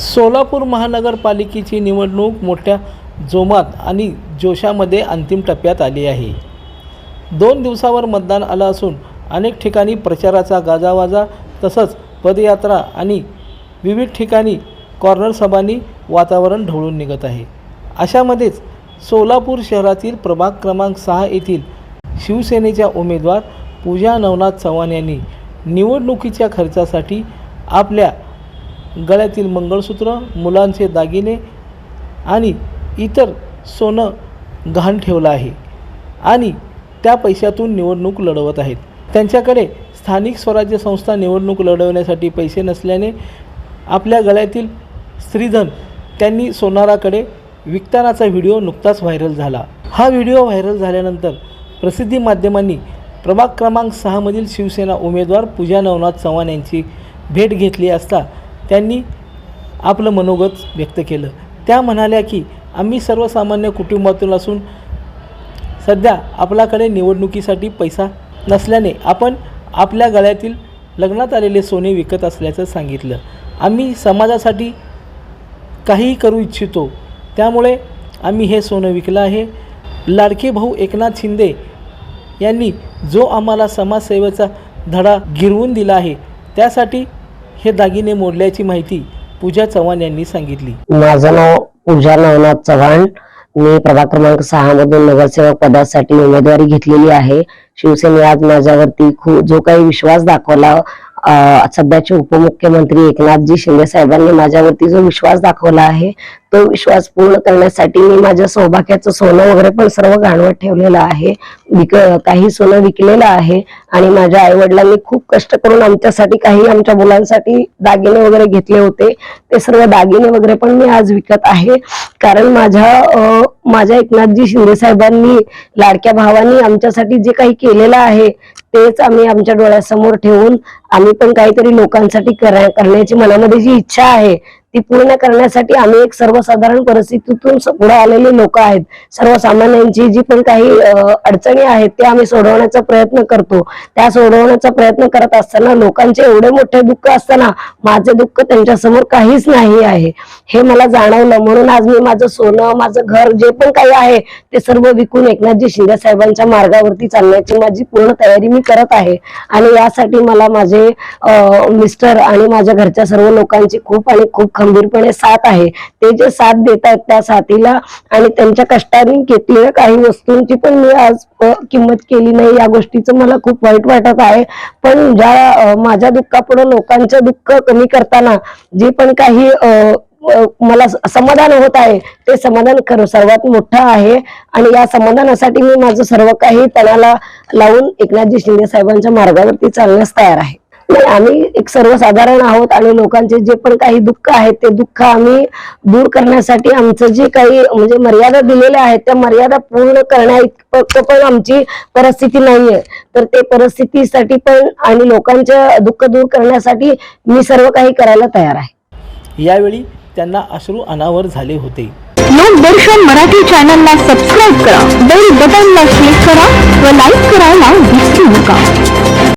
सोलापूर महानगरपालिकेची निवडणूक मोठ्या जोमात आणि जोशामध्ये अंतिम टप्प्यात आली आहे. दोन दिवसावर मतदान आलं असून अनेक ठिकाणी प्रचाराचा गाजावाजा तसंच पदयात्रा आणि विविध ठिकाणी कॉर्नर सभांनी वातावरण ढवळून निघत आहे. अशामध्येच सोलापूर शहरातील प्रभाग क्रमांक सहा येथील शिवसेनेच्या उमेदवार पूजा नवनाथ चव्हाण यांनी निवडणुकीच्या खर्चासाठी आपल्या गळ्यातील मंगळसूत्र मुलांचे दागिने आणि इतर सोनं गहाण ठेवलं आहे आणि त्या पैशातून निवडणूक लढवत आहेत. त्यांच्याकडे स्थानिक स्वराज्य संस्था निवडणूक लढवण्यासाठी पैसे नसल्याने आपल्या गळ्यातील स्त्रीधन त्यांनी सोनाराकडे विकतानाचा व्हिडिओ नुकताच व्हायरल झाला. हा व्हिडिओ व्हायरल झाल्यानंतर प्रसिद्धी माध्यमांनी प्रभाग क्रमांक सहामधील शिवसेना उमेदवार पूजा नवनाथ चव्हाण यांची भेट घेतली असता त्यांनी आपलं मनोगत व्यक्त केलं. त्या म्हणाल्या की आम्ही सर्वसामान्य कुटुंबातून असून सध्या आपल्याकडे निवडणुकीसाठी पैसा नसल्याने आपण आपल्या गळ्यातील लग्नात आलेले सोने विकत असल्याचं सांगितलं. आम्ही समाजासाठी काहीही करू इच्छितो. त्यामुळे आम्ही हे सोनं विकलं आहे. लाडके भाऊ एकनाथ शिंदे यांनी जो आम्हाला समाजसेवेचा धडा गिरवून दिला आहे त्यासाठी हे दागिने मोडल्याची माहिती पूजा चव्हाण यांनी सांगितली. माझं नाव पूजा नवनाथ चव्हाण. मी प्रभाग क्रमांक सहा मधून नगरसेवक पदासाठी उमेदवारी घेतलेली आहे. शिवसेने आज माझ्यावरती खूप जो काही विश्वास दाखवला सध्याचे उपमुख्यमंत्री एकनाथजी शिंदे साहेबांनी माझ्यावरती जो विश्वास दाखवला आहे तो विश्वास पूर्ण करण्यासाठी मी माझ्या सौभाग्याचं सोनं वगैरे पण सर्व गाणवत ठेवलेलं आहे. विक काही सोनं विकलेलं आहे आणि माझ्या आई वडिलांनी खूप कष्ट करून आमच्यासाठी काही आमच्या मुलांसाठी दागिने वगैरे घेतले होते. ते सर्व दागिने वगैरे पण मी आज विकत आहे. कारण माझ्या माझ्या एकनाथजी शिंदे साहेबांनी लाडक्या भावानी आमच्यासाठी जे काही केलेलं आहे तेच आम्ही आमच्या डोळ्यासमोर ठेवून आम्ही पण काहीतरी लोकांसाठी करण्याची मनामध्ये जी इच्छा आहे ती पूर्ण करण्यासाठी आम्ही एक सर्वसाधारण परिस्थितीतून पुढे आलेले लोक आहेत. सर्वसामान्यांची जी पण काही अडचणी आहेत ते आम्ही सोडवण्याचा प्रयत्न करतो. त्या सोडवण्याचा प्रयत्न करत असताना लोकांचे एवढे मोठे दुःख असताना माझे दुःख त्यांच्यासमोर काहीच नाही आहे. हे मला जाणवलं. म्हणून आज मी माझं सोनं माझं घर जे पण काही आहे ते सर्व विकून एकनाथजी शिंदे साहेबांच्या मार्गावरती चालण्याची माझी पूर्ण तयारी मी करत आहे. आणि यासाठी मला माझे मिस्टर आणि माझ्या घरच्या सर्व लोकांची खूप आणि खूप खंबीरपणे साथ आहे. ते जे साथ देत आहेत त्या साथीला आणि त्यांच्या कष्टाने घेतलेल्या काही वस्तूंची पण मी आज किंमत केली नाही. या गोष्टीचं मला खूप वाईट वाटत आहे. पण ज्या माझ्या दुःखापुढे लोकांचं दुःख कमी करताना जे पण काही मला समाधान होत आहे ते समाधान खरं सर्वात मोठं आहे. आणि या समाधानासाठी मी माझं सर्व काही तणाला लावून एकनाथजी शिंदे साहेबांच्या मार्गावरती चालण्यास तयार आहे. आम्ही एक सर्वसाधारण आहोत आणि लोकांचे जे पण काही दुःख आहे ते दुःख आम्ही दूर करण्यासाठी आमचं जे काही म्हणजे मर्यादा दिलेल्या आहेत त्या मर्यादा पूर्ण करण्या इतपत पण आमची परिस्थिती नाहीये. तर ते परिस्थितीसाठी पण आणि लोकांचं दुःख दूर करण्यासाठी मी सर्व काही करायला तयार आहे. यावेळी त्यांना अश्रू अनावर झाले होते. लोकदर्शन मराठी चॅनलला सबस्क्राईब करा बेल बटनला क्लिक करा व लाईक करायला विसरू नका.